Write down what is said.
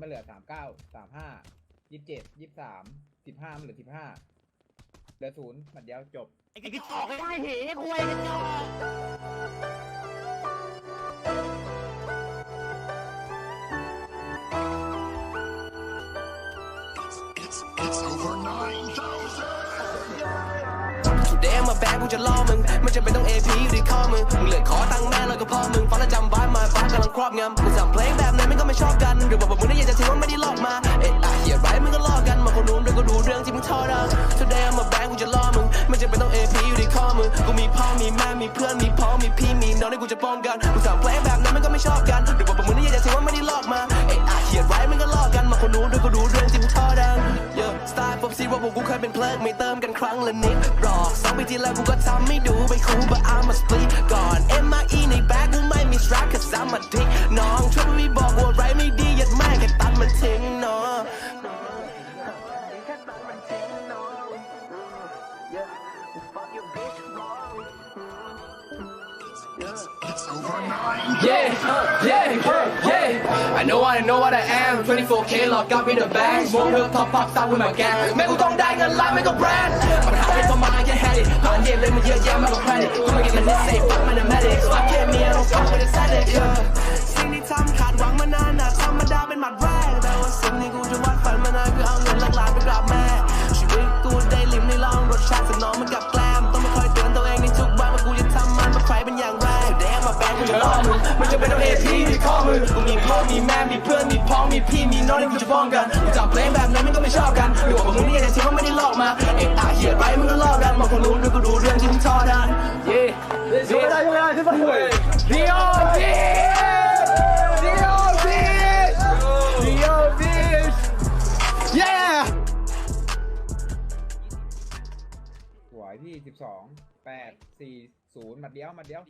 มันเหลือสามเก้าสามห้ายี่สิบเจ็ดยี่สิบสามสิบห้ามันเหลือสิบห้าเหลือศูนย์หมัดเดียวจบ ไอ้กระจอกไอ้ได้เหคุยกระจอกเดมมาแบกกูจะล่อมึงไม่จำเป็นต้อง AP อยู่ที่ข้อมึงมึงเหลือขอตังค์แม่แล้วก็พ่อมึงฟังแล้วจำไว้มาฟ้ากำลังครอบงำมึงสั่งเพลงแบบ จำเป็นต้อง AP อยู่ที่ข้อมึงกูมีพ่อมีแม่มีเพื่อนมีพ้องมีพี่มีน้องที่กูจะป้องกันมึงสั่งเพลงแบบนั้นมันก็ไม่ชอบกันหรือบอกว่ามึงได้อยากจะทิ้งว่าไม่ได้ลอกมาเอ๊ะอะเหี้ยไรมึงก็ลอกกันมาคนนู้ด้วยก็ดูเรื่องที่มึงทอดัง Yeah style ผมซีว่าพวกกูเคยเป็นเพลิงไม่เติมกันครั้งละนิดหรอกสองปีที่แล้วกูก็ทำไม่ดูไปคู but I'm a split ก่อน MIE ในแบ็กกูไม่มี strap cause I'm a dick น้องช่วยพี่บอก Yeah, yeah, yeah. I know I know what I am. 24k locked up in the bag. Smoke real top pop star with my gang. แม่กูต้องได้เงินล้านไม่ก็แบรนด์ปัญหาเป็นประมาณแค่แฮร์รี่ผ่านเย็นเลยมันเยอะแยะมากกว่าแพนิคกูไม่เก็บเงินเซฟฟักมันเดอะแมดิกฟักแค่เมียเกูมีพ่อมีแม่มีเพื่อนมีพ้องมีพี่มีน้องที่กูจะป้องกันกูจับเพลงแบบนั้นมันก็ไม่ชอบกันหรือว่ามึงนี่อยากจะทิ้งว่าไม่ได้หลอกมาเอ็กอาเขียนไปมึงก็ลอกกันมาคนรู้ด้วยกูดูเรื่องที่มึงทอดัน Yeah ช่วยได้ช่วยได้ช่วยได้ Dio Dio Dio Yeah สวยพี่สิบสองแปดสี่ศูนย์หมัดเดียวหมัดเดียว